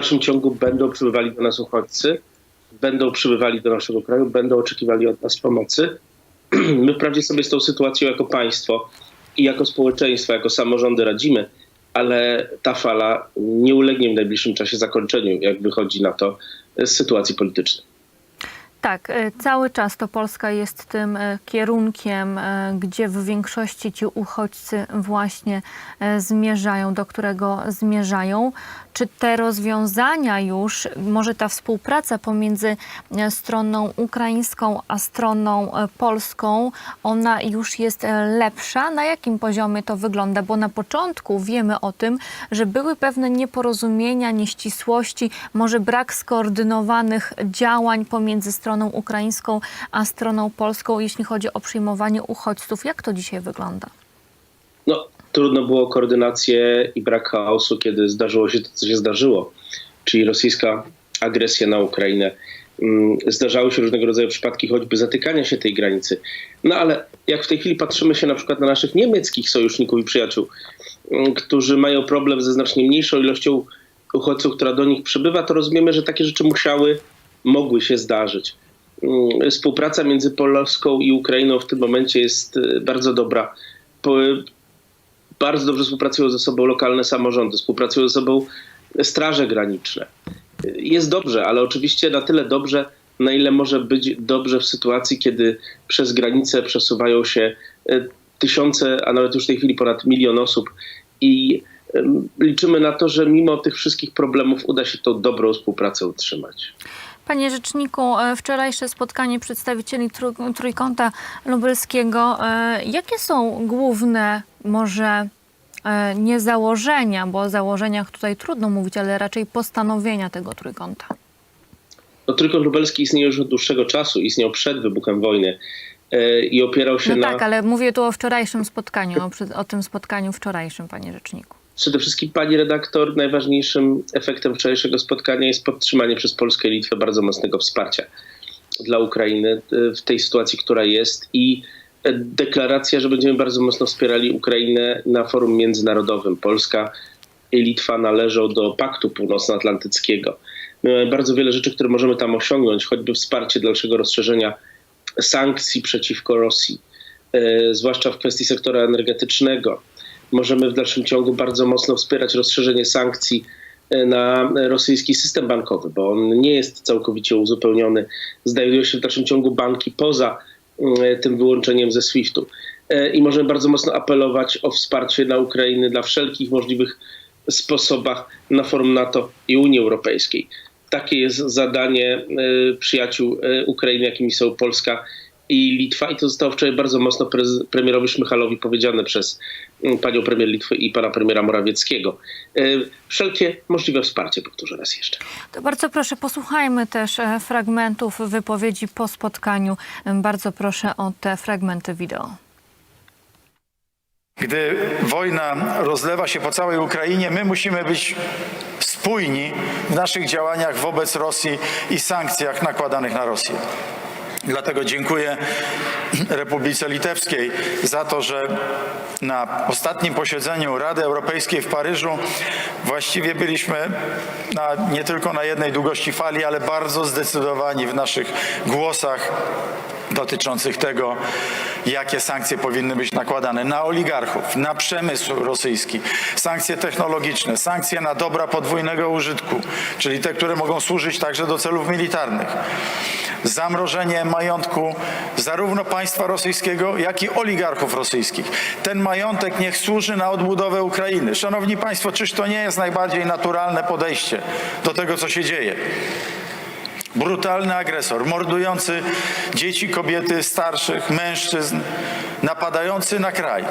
dalszym ciągu będą przybywali do nas uchodźcy, będą przybywali do naszego kraju, będą oczekiwali od nas pomocy. My wprawdzie sobie z tą sytuacją jako państwo i jako społeczeństwo, jako samorządy radzimy, ale ta fala nie ulegnie w najbliższym czasie zakończeniu, jak wychodzi na to z sytuacji politycznej. Tak, e, cały czas to Polska jest tym e, kierunkiem, e, gdzie w większości ci uchodźcy właśnie zmierzają, do którego zmierzają. Czy te rozwiązania już, może ta współpraca pomiędzy stroną ukraińską a stroną polską, ona już jest lepsza? Na jakim poziomie to wygląda? Bo na początku wiemy o tym, że były pewne nieporozumienia, nieścisłości, może brak skoordynowanych działań pomiędzy stroną ukraińską a stroną polską, jeśli chodzi o przyjmowanie uchodźców. Jak to dzisiaj wygląda? No, trudno było koordynację i brak chaosu, kiedy zdarzyło się to, co się zdarzyło, czyli rosyjska agresja na Ukrainę. Mm, Zdarzały się różnego rodzaju przypadki choćby zatykania się tej granicy. No ale jak w tej chwili patrzymy się na przykład na naszych niemieckich sojuszników i przyjaciół, mm, którzy mają problem ze znacznie mniejszą ilością uchodźców, która do nich przybywa, to rozumiemy, że takie rzeczy musiały, mogły się zdarzyć. Mm, Współpraca między Polską i Ukrainą w tym momencie jest e, bardzo dobra. Po- bardzo dobrze współpracują ze sobą lokalne samorządy, współpracują ze sobą straże graniczne. Jest dobrze, ale oczywiście na tyle dobrze, na ile może być dobrze w sytuacji, kiedy przez granicę przesuwają się e, tysiące, a nawet już w tej chwili ponad milion osób i liczymy na to, że mimo tych wszystkich problemów uda się tą dobrą współpracę utrzymać. Panie Rzeczniku, e, wczorajsze spotkanie przedstawicieli trój- Trójkąta Lubelskiego. e, Jakie są główne może e, nie założenia, bo o założeniach tutaj trudno mówić, ale raczej postanowienia tego Trójkąta? No, Trójkąt Lubelski istnieje już od dłuższego czasu, istniał przed wybuchem wojny i opierał się No na... tak, ale mówię tu o wczorajszym spotkaniu, o, przy- o tym spotkaniu wczorajszym, panie Rzeczniku. Przede wszystkim, pani redaktor, najważniejszym efektem wczorajszego spotkania jest podtrzymanie przez Polskę i Litwę bardzo mocnego wsparcia dla Ukrainy e, w tej sytuacji, która jest i e, deklaracja, że będziemy bardzo mocno wspierali Ukrainę na forum międzynarodowym. Polska i Litwa należą do Paktu Północnoatlantyckiego. My mamy bardzo wiele rzeczy, które możemy tam osiągnąć, choćby wsparcie dalszego rozszerzenia sankcji przeciwko Rosji, e, zwłaszcza w kwestii sektora energetycznego. Możemy w dalszym ciągu bardzo mocno wspierać rozszerzenie sankcji e, na rosyjski system bankowy, bo on nie jest całkowicie uzupełniony. Znajdują się w dalszym ciągu banki poza e, tym wyłączeniem ze SWIFT-u. E, I możemy bardzo mocno apelować o wsparcie dla Ukrainy na wszelkich możliwych sposobach na forum NATO i Unii Europejskiej. Takie jest zadanie przyjaciół Ukrainy, jakimi są Polska i Litwa. I to zostało wczoraj bardzo mocno prez- premierowi Szmychalowi powiedziane przez mm, panią premier Litwy i pana premiera Morawieckiego. E, Wszelkie możliwe wsparcie, powtórzę raz jeszcze. To bardzo proszę, posłuchajmy też e, fragmentów wypowiedzi po spotkaniu. E, Bardzo proszę o te fragmenty wideo. Gdy wojna rozlewa się po całej Ukrainie, my musimy być spójni w naszych działaniach wobec Rosji i sankcjach nakładanych na Rosję. Dlatego dziękuję Republice Litewskiej za to, że na ostatnim posiedzeniu Rady Europejskiej w Paryżu właściwie byliśmy na, nie tylko na jednej długości fali, ale bardzo zdecydowani w naszych głosach dotyczących tego, jakie sankcje powinny być nakładane na oligarchów, na przemysł rosyjski, sankcje technologiczne, sankcje na dobra podwójnego użytku, czyli te, które mogą służyć także do celów militarnych. Zamrożenie majątku zarówno państwa rosyjskiego, jak i oligarchów rosyjskich. Ten majątek niech służy na odbudowę Ukrainy. Szanowni Państwo, czyż to nie jest najbardziej naturalne podejście do tego, co się dzieje? Brutalny agresor, mordujący dzieci, kobiety, starszych, mężczyzn, napadający na kraj.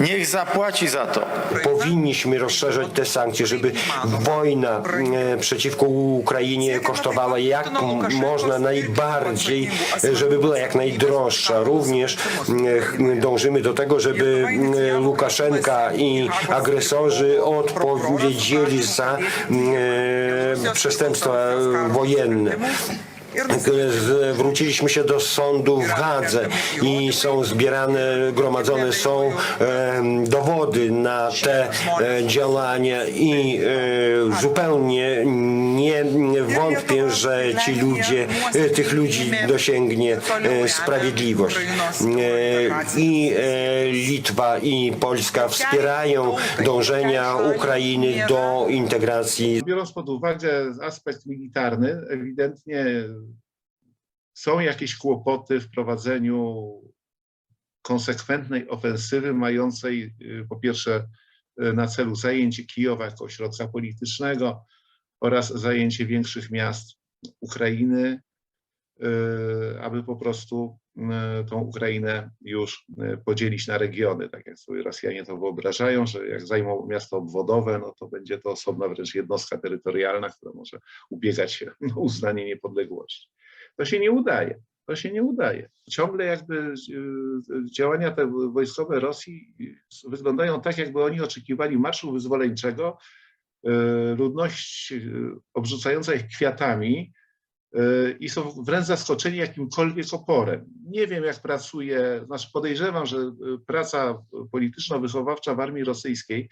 Niech zapłaci za to. Powinniśmy rozszerzyć te sankcje, żeby wojna e, przeciwko Ukrainie kosztowała jak można najbardziej, żeby była jak najdroższa. Również e, dążymy do tego, żeby e, Łukaszenka i agresorzy odpowiedzieli za przestępstwa wojenne. Z- Wróciliśmy się do sądu w Hadze i są zbierane, gromadzone są em, dowody na te e, działania i e, zupełnie nie wątpię, że ci ludzie, e, tych ludzi dosięgnie e, sprawiedliwość. E, I e, Litwa i Polska wspierają dążenia Ukrainy do integracji Biorąc pod uwagę aspekt militarny, ewidentnie są jakieś kłopoty w prowadzeniu konsekwentnej ofensywy mającej y, po pierwsze y, na celu zajęcie Kijowa jako ośrodka politycznego oraz zajęcie większych miast Ukrainy, y, aby po prostu tą Ukrainę już podzielić na regiony, tak jak sobie Rosjanie to wyobrażają, że jak zajmą miasto obwodowe, no to będzie to osobna wręcz jednostka terytorialna, która może ubiegać się o uznanie niepodległości. To się nie udaje. To się nie udaje. Ciągle jakby y, działania te wojskowe Rosji wyglądają tak, jakby oni oczekiwali marszu wyzwoleńczego, y, ludność y, obrzucająca ich kwiatami, i są wręcz zaskoczeni jakimkolwiek oporem. Nie wiem, jak pracuje, znaczy podejrzewam, że praca polityczno-wychowawcza w armii rosyjskiej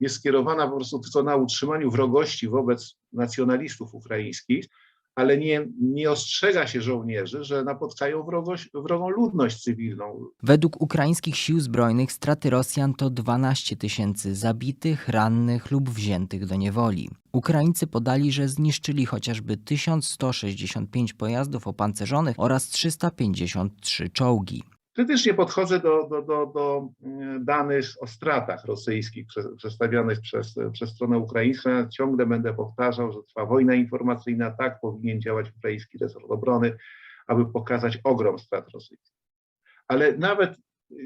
jest skierowana po prostu tylko na utrzymaniu wrogości wobec nacjonalistów ukraińskich, ale nie, nie ostrzega się żołnierzy, że napotkają wrogą ludność cywilną. Według ukraińskich sił zbrojnych straty Rosjan to 12 tysięcy zabitych, rannych lub wziętych do niewoli. Ukraińcy podali, że zniszczyli chociażby 1165 pojazdów opancerzonych oraz 353 czołgi. Krytycznie podchodzę do, do, do, do mm, danych o stratach rosyjskich prze- przedstawionych przez, przez stronę ukraińską. Ciągle będę powtarzał, że trwa wojna informacyjna, tak powinien działać ukraiński resort obrony, aby pokazać ogrom strat rosyjskich. Ale nawet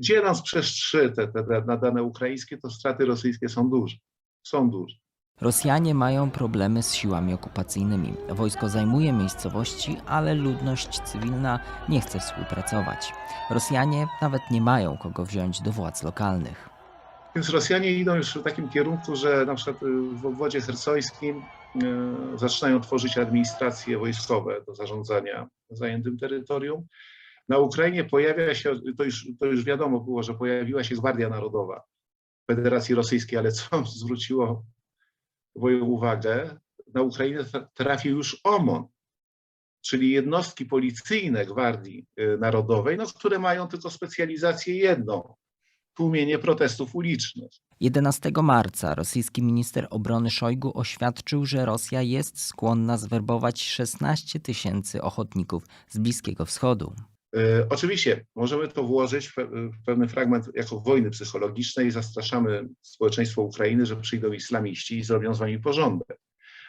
dzieląc przez trzy te, te, dane ukraińskie, to straty rosyjskie są duże. Są duże. Rosjanie mają problemy z siłami okupacyjnymi. Wojsko zajmuje miejscowości, ale ludność cywilna nie chce współpracować. Rosjanie nawet nie mają kogo wziąć do władz lokalnych. Więc Rosjanie idą już w takim kierunku, że na przykład y, w obwodzie hersońskim y, zaczynają tworzyć administracje wojskowe do zarządzania zajętym terytorium. Na Ukrainie pojawia się, to już, to już wiadomo było, że pojawiła się Gwardia Narodowa Federacji Rosyjskiej, ale co zwróciło moją uwagę, na Ukrainę tra- trafił już OMON, czyli jednostki policyjne Gwardii y, Narodowej, no, które mają tylko specjalizację jedną, tłumienie protestów ulicznych. 11 marca rosyjski minister obrony Szojgu oświadczył, że Rosja jest skłonna zwerbować 16 tysięcy ochotników z Bliskiego Wschodu. E, Oczywiście możemy to włożyć w pe- w pewny fragment jako wojny psychologicznej. Zastraszamy społeczeństwo Ukrainy, że przyjdą islamiści i zrobią z wami porządek.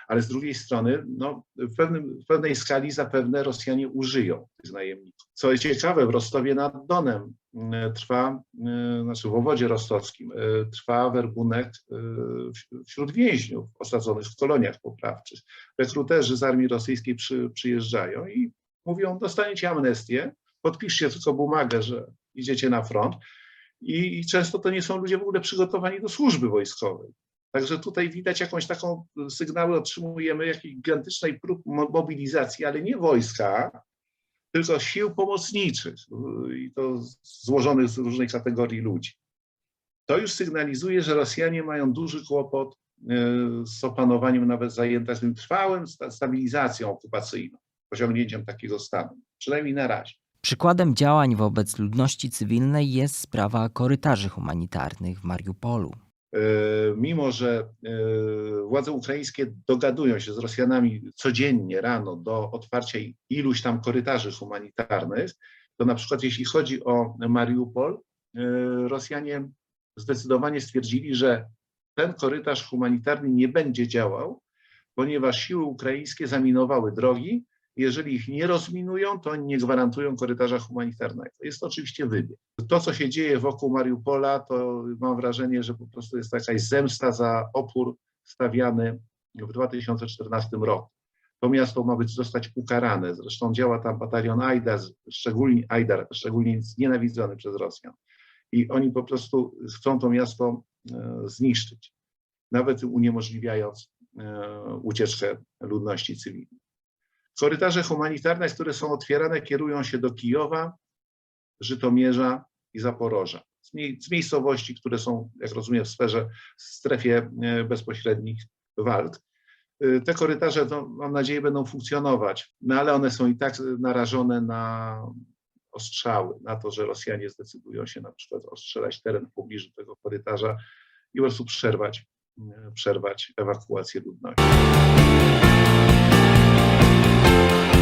Ale z drugiej strony, no, w, pewnym, w pewnej skali zapewne Rosjanie użyją tych najemników. Co jest ciekawe, w Rostowie nad Donem m, trwa, m, znaczy w obwodzie rostowskim, e, trwa werbunek e, wś- wśród więźniów osadzonych w koloniach poprawczych. Rekruterzy z armii rosyjskiej przy, przyjeżdżają i mówią, dostaniecie amnestię, podpiszcie tylko bumagę, że idziecie na front. I, I często to nie są ludzie w ogóle przygotowani do służby wojskowej. Także tutaj widać jakąś taką sygnały otrzymujemy jakiejś gigantycznej prób mo- mobilizacji, ale nie wojska, tylko sił pomocniczych yy, i to złożonych z różnej kategorii ludzi. To już sygnalizuje, że Rosjanie mają duży kłopot yy, z opanowaniem nawet zajęta tym trwałym sta- stabilizacją okupacyjną, osiągnięciem takiego stanu, przynajmniej na razie. Przykładem działań wobec ludności cywilnej jest sprawa korytarzy humanitarnych w Mariupolu. E, mimo że e, władze ukraińskie dogadują się z Rosjanami codziennie rano do otwarcia iluś tam korytarzy humanitarnych, to na przykład jeśli chodzi o Mariupol, e, Rosjanie zdecydowanie stwierdzili, że ten korytarz humanitarny nie będzie działał, ponieważ siły ukraińskie zaminowały drogi. Jeżeli ich nie rozminują, to oni nie gwarantują korytarza humanitarnego. Jest to oczywiście wybieg. To, co się dzieje wokół Mariupola, to mam wrażenie, że po prostu jest jakaś zemsta za opór stawiany w 2014 roku. To miasto ma być zostać ukarane. Zresztą działa tam batalion Ajdar, szczególnie Ajdar, szczególnie znienawidzony przez Rosjan. I oni po prostu chcą to miasto e, zniszczyć, nawet uniemożliwiając e, ucieczkę ludności cywilnej. Korytarze humanitarne, które są otwierane, kierują się do Kijowa, Żytomierza i Zaporoża. Z, mie- z miejscowości, które są, jak rozumiem, w sferze, w strefie e, bezpośrednich walk. Y, Te korytarze, no, mam nadzieję, będą funkcjonować, no ale one są i tak narażone na ostrzały, na to, że Rosjanie zdecydują się na przykład ostrzelać teren w pobliżu tego korytarza i po prostu przerwać, przerwać ewakuację ludności. Thank you